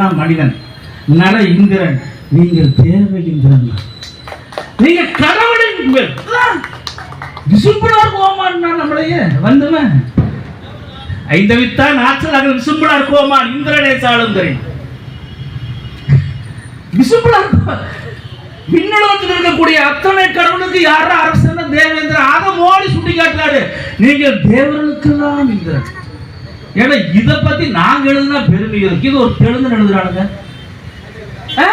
நான் மனிதன் நல இந்திரன். நீங்கள் தேவை இந்திரன் நீங்க கடவுளின் விசும்புடார் கோமான் நம்மளையே வந்துமே ஐந்தவித்தான் ஆற்றல் அகல் விசும்புடார் கோமான் இந்திரனே சாளுந்தரின் விசும்புடார் விண்ணுலகத்தில் இருக்கக்கூடிய அத்தனை கடவுளுக்கு யாரா அரசன்? தேவேந்திரன். அதை மோடி சுட்டி காட்டுறாரு நீங்கள் தேவர்களுக்கெல்லாம் இந்திரன். ஏன்னா இதை பத்தி நாங்க எழுதுனா பெருமை இருக்கு. இது ஒரு தெலுங்கு எழுதுறானுங்க ஆ,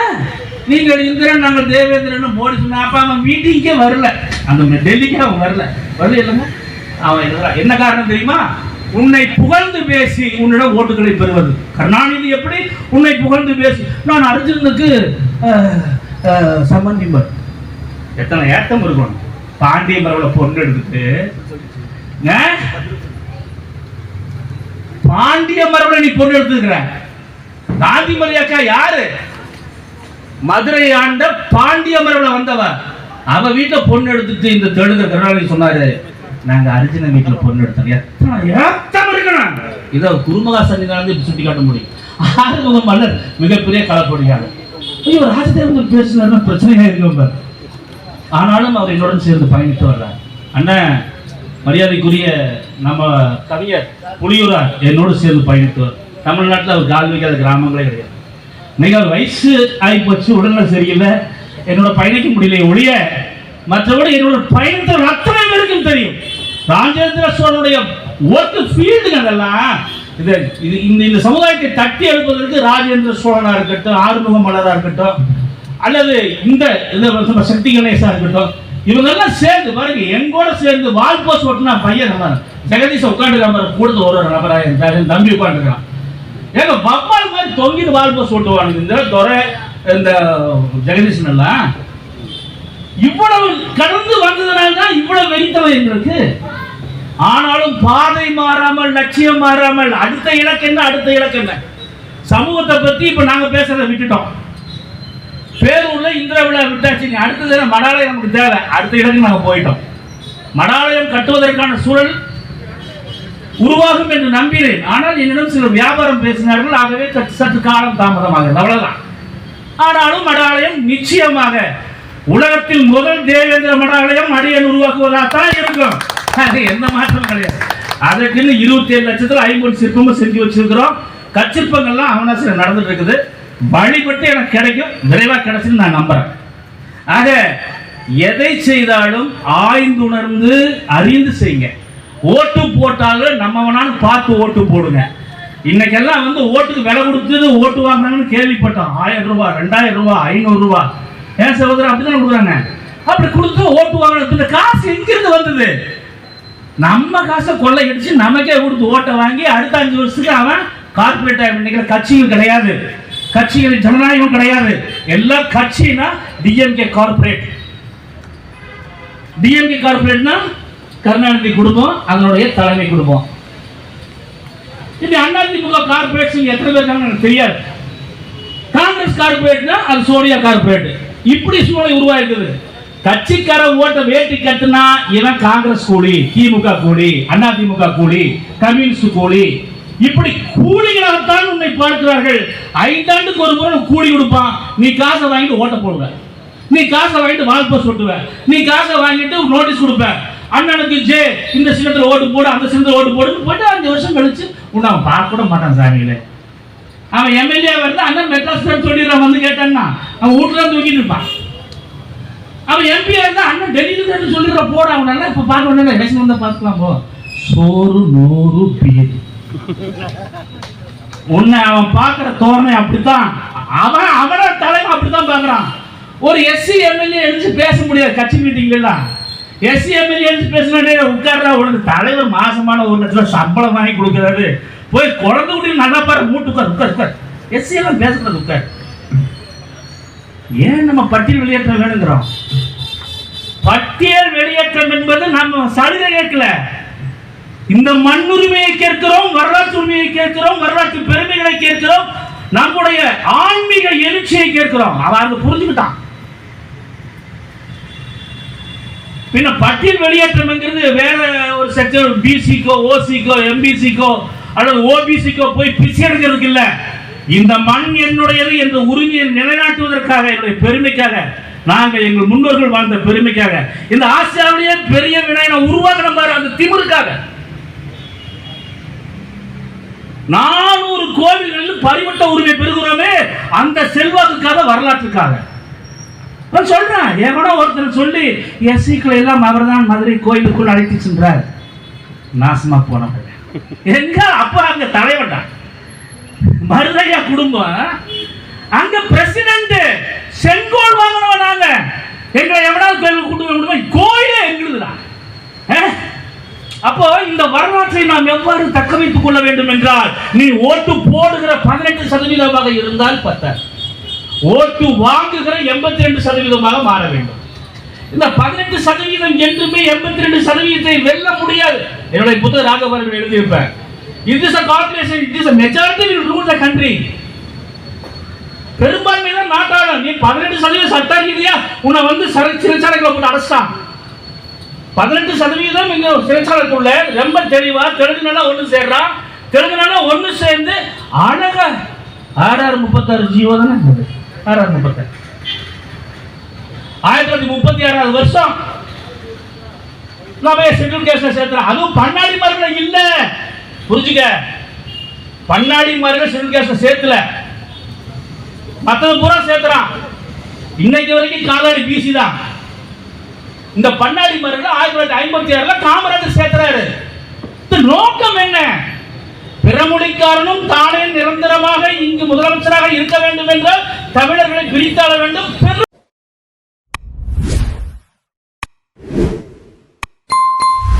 நீங்கள் இந்திரன் நாங்கள் தேவேந்திரன் மோடி சொன்ன அப்ப அவன் மீட்டிங்கே வரல. அந்த டெல்லிக்கு அவன் வரல. வரல இல்லைங்க? அவன் எழுதுறான் என்ன காரணம் தெரியுமா? உன்னை புகழ்ந்து பேசி உன்னிடம் ஓட்டுகளை பெறுவது. கருணாநிதி எப்படி உன்னை புகழ்ந்து பேசி நான் அர்ஜுனுக்கு சம்பந்திம்பர் எத்தனை ஏத்தம் இருக்கணும் பாண்டிய மரபுல பொண்ணு எடுத்துட்டு பாண்டிய மரபுல நீ பொண்ணு எடுத்துக்கிற. காந்திமதி அக்கா யாரு? மதுரை ஆண்ட பாண்டிய மரபுல வந்தவ. அவ வீட்டுல பொண்ணு எடுத்துட்டு இந்த தெலுங்கு கருணாநிதி சொன்னாரு. நாங்க அர்ஜுன வீட்டுல பொண்ணு எடுத்தோம். எத்தனை ஏத்தம் இருக்கணும் இதை குருமகா சன்னிதானந்து சுட்டி காட்ட முடியும். ஆறுமுக மன்னர் மிகப்பெரிய களப்படியாளர் ஐயோ ராஜதேவன் பேசுனா பிரச்சனையா இருக்கும் ஆனாலும் அவர் என்னுடன் சேர்ந்து பயணித்து வர்றார். அண்ணன் மரியாதைக்குரிய நம்ம கவிஞர் புலியூரார் என்னோடு சேர்ந்து பயணித்து வர்றார் தமிழ்நாட்டில் அவர் கால் வைக்காத கிராமங்களே கிடையாது. மிக வயசு ஆகிப்போச்சு உடல்நலம் சரியில்லை. என்னோட பயணிக்க முடியல ஒழிய மற்றபடி என்னோட பயணத்தில் அத்தனை பேருக்கும் தெரியும். ராஜேந்திர சோழனுடைய ஒர்க் ஃபீல்டுங்க அதெல்லாம். இது இது இந்த இந்த சமுதாயத்தை தட்டி எழுப்பதற்கு ராஜேந்திர சோழனா இருக்கட்டும் ஆறுமுக மலரா இருக்கட்டும் அல்லது இந்த சக்தி கணேசா இருக்கட்டும் இவங்கெல்லாம் சேர்ந்து பாருங்க எங்கூட சேர்ந்து வால் போஸ் ஓட்டுனா பையன் நல்லா ஜெகதீஷ் உட்காந்துருக்காம கூட ஒரு ஒரு நபராக இருந்தாரு தம்பி உட்காந்துருக்கான் ஏங்க பப்பால் மாதிரி தொங்கிட்டு வால் போஸ் ஓட்டுவானுங்க. இந்த துறை இந்த ஜெகதீஷன் எல்லாம் இவ்வளவு கடந்து வந்ததுனால தான் இவ்வளவு வெறித்தவன் எங்களுக்கு. ஆனாலும் பாதை மாறாமல் லட்சியம் மாறாமல் அடுத்த இலக்கு என்ன அடுத்த இலக்கு என்ன? சமூகத்தை பத்தி இப்ப நாங்க பேசுறதை விட்டுட்டோம். பேரூர்ல விட்டாச்சு. நீ அடுத்தது மடாலயம் நமக்கு தேவை. அடுத்த இடத்துக்கு நாங்கள் போயிட்டோம். மடாலயம் கட்டுவதற்கான சூழல் உருவாகும் என்று நம்பினேன் ஆனால் என்னிடம் சில வியாபாரம் பேசினார்கள். ஆகவே சற்று- சற்று காலம் தாமதமாகிறது. அவ்வளவுதான். ஆனாலும் மடாலயம் நிச்சயமாக உலகத்தில் முதல் தேவேந்திர மடாலயம் அடியன் உருவாக்குவதாகத்தான் இருக்கும். அது எந்த மாற்றம் கிடையாது. அதற்குன்னு இருபத்தி ஏழு லட்சத்தில் ஐம்பது சிற்பமும் செஞ்சு வச்சிருக்கிறோம். கச்சிற்பங்கள்லாம் அவனாசிரியர் நடந்துட்டு இருக்குது. வழிபட்டு எனக்கு கிடைக்கும். விரைவாக கிடைச்சுன்னு நான் நம்புகிறேன் ஆக எதை செய்தாலும் ஆய்ந்துணர்ந்து அறிந்து செய்யுங்க. ஓட்டு போட்டாலும் நம்ம வேணாலும் பார்த்து ஓட்டு போடுங்க. இன்னைக்கெல்லாம் வந்து ஓட்டுக்கு விலை கொடுத்து ஓட்டு வாங்கினாங்கன்னு கேள்விப்பட்டோம். ஆயிரம் ரூபாய் ரெண்டாயிரம் ரூபாய் ஐநூறு ரூபாய் ஏன் சகோதரர் அப்படிதான் கொடுக்குறாங்க? அப்படி கொடுத்து ஓட்டு வாங்குறது இந்த காசு எங்கிருந்து வந்தது? நம்ம காசை கொள்ளையடிச்சு நமக்கே கொடுத்து ஓட்டை வாங்கி அடுத்த அஞ்சு வருஷத்துக்கு அவன் கார்பரேட் நினைக்கிற கட்சியும் கிடையாது. கட்சிகளின் ஜனநாயகம் கிடையாது. எல்லா கட்சினா டிஎம்கே கார்பரேட் டிஎம்கே கார்பரேட்னா கருணாநிதி குடும்பம் அதனுடைய தலைமை குடும்பம். இது அதிமுக கார்பரேட்ஸ் எத்தனை பேர் எனக்கு தெரியாது. காங்கிரஸ் கார்பரேட்னா அது சோனியா கார்பரேட் இப்படி சூழல் உருவாயிருக்குது கட்சிக்கார ஓட்ட வேட்டி கட்டுனா இவன் காங்கிரஸ் கூலி திமுக கூலி அதிமுக கூலி கம்யூனிஸ்ட் கூலி இப்படி கூலிகளாகத்தான் உன்னை பார்க்கிறார்கள். ஐந்தாண்டுக்கு ஒரு முறை கூலி கொடுப்பான் நீ காசை வாங்கிட்டு ஓட்ட போடுவ. நீ காசை வாங்கிட்டு வால்போஸ் ஒட்டுவ நீ காசை வாங்கிட்டு நோட்டீஸ் கொடுப்ப. அண்ணனுக்கு ஜே இந்த சின்னத்தில் ஓட்டு போடு அந்த சின்னத்தில் ஓட்டு போடுன்னு போட்டு அஞ்சு வருஷம் கழிச்சு உன்னை அவன் பார்க்க கூட மாட்டான் சாமியில அவன் எம்எல்ஏ வருது அண்ணன் மெட்ராஸ் சொல்லிடுறான் வந்து கேட்டான்னா. அவன் வீட்டுல தான் தூக்கிட்டு இருப்பான். அவன் எம்பியா இருந்தா அண்ணன் டெல்லியில இருந்து சொல்லிடுற போட அவனால இப்போ பார்க்க வேண்டிய எலெக்ஷன் வந்தா பார்க்கலாம் போ சோறு நூறு பீர். உன்னை அவன் பார்க்குற தோரணை அப்படித்தான். அவன் அவன தலைவன் அப்படித்தான் பார்க்குறான். ஒரு எஸ்சி எம்எல்ஏ எழுந்து பேச முடியாது கட்சி மீட்டிங்ல எஸ்சி எம்எல்ஏ எழுந்து பேசினே உட்கார்றா உனக்கு தலைவர் மாசமான ஒரு லட்சம் சம்பளம் வாங்கி கொடுக்குறாரு. போய் குழந்தை கூட நல்லா பாரு மூட்டு உட்கார் உட்கார் உட்கார். எஸ்சி எல்லாம் பேசுறது உட்கார். ஏன் நம்ம பட்டியல் வெளியேற்றம் வேணுங்கிறோம்? பட்டியல் வெளியேற்றம் என்பது நம்ம சலுகை கேட்கல இந்த மண் உரிமையை கேட்கிறோம் வரலாற்று உரிமையை கேட்கிறோம் வரலாற்று பெருமைகளை கேட்கிறோம் நம்முடைய ஆன்மீக எழுச்சியை கேட்கிறோம். அவன் அதை புரிஞ்சுக்கிட்டான். பின்ன பட்டியல் வெளியேற்றம்ங்கிறது வேற ஒரு செக்டர் பிசிக்கோ ஓசிக்கோ எம்பிசிக்கோ அல்லது ஓபிசிக்கோ போய் பிச்சை எடுக்கிறதுக்கு இல்லை. இந்த மண் என்னுடையது என்ற உரிமையை நிலைநாட்டுவதற்காக என்னுடைய பெருமைக்காக நாங்கள் எங்கள் முன்னோர்கள் வாழ்ந்த பெருமைக்காக. இந்த ஆசியாவிலேயே பெரிய விநாயகனை உருவாக்கின பாரு அந்த திமிருக்காக நானூறு கோவில்களில் பரிவட்ட உரிமை பெறுகிறோமே அந்த செல்வாக்குக்காக வரலாற்றுக்காக. நான் சொல்றேன் எவனோ ஒருத்தர் சொல்லி எஸ்சிக்களை எல்லாம் அவர்தான் மதுரை கோயிலுக்குள் அழைத்து சென்றார். நாசமா போன எங்க? அப்ப அங்க தலைவன்டா. மருதையா குடும்பம் அங்க பிரசிடண்ட் செங்கோல் வாங்கினவன் நாங்க. எங்களை எவனால் கோயிலுக்கு கூட்டு போய் அப்போ இந்த வரலாற்றை நாம் எவ்வாறு தக்க வைத்துக் கொள்ள வேண்டும் என்றால் நீ ஓட்டு போடுகிற பதினெட்டு சதவீதமாக இருந்தால் பத்தாது. ஓட்டு வாங்குகிற எண்பத்தி ரெண்டு சதவீதமாக மாற வேண்டும். இந்த பதினெட்டு சதவீதம் என்றுமே எண்பத்தி ரெண்டு சதவீதத்தை வெல்ல முடியாது. என்னுடைய புத்தக ராகவர்கள் எழுதியிருப்பேன் it is a corporation it is a majority will rule the country பெரும்பான்மை தான் நாட்டாளம் நீ பதினெட்டு சதவீதம் சட்ட ரீதியா உன்னை வந்து சிறை சிறைச்சாலைகளை போட்டு அடைச்சிட்டான். பதினெட்டு சதவீதம் இங்க சிறைச்சாலைக்குள்ள ரொம்ப தெளிவா தெலுங்கு நல்லா ஒன்று சேர்றான் தெலுங்கு நல்லா ஒன்று சேர்ந்து அழகா ஆறாறு முப்பத்தாறு ஜீவோ தானே ஆறாறு முப்பத்தாறு. ஆயிரத்தி தொள்ளாயிரத்தி முப்பத்தி ஆறாவது வருஷம். நாம ஷெட்யூல் கேஸ்ல சேர்த்துறோம் அதுவும் பன்னாடி மரங்கள் இல்ல. புரிஞ்சுக்க? பன்னாடி மரங்கள் ஷெட்யூல் கேஸ்ல சேர்த்துல மற்றது பூரா சேர்த்துறான். இன்னைக்கு வரைக்கும் காலாடி பிசி தான். இந்த பண்ணாடி மரங்கள் ஆயிரத்தி தொள்ளாயிரத்தி ஐம்பத்தி ஆறுல காமராஜர் சேர்க்கிறாரு. இந்த நோக்கம் என்ன? பிறமொழிக்காரனும் தானே நிரந்தரமாக இங்கு முதலமைச்சராக இருக்க வேண்டும் என்றால் தமிழர்களை பிரித்தாள வேண்டும். பெரு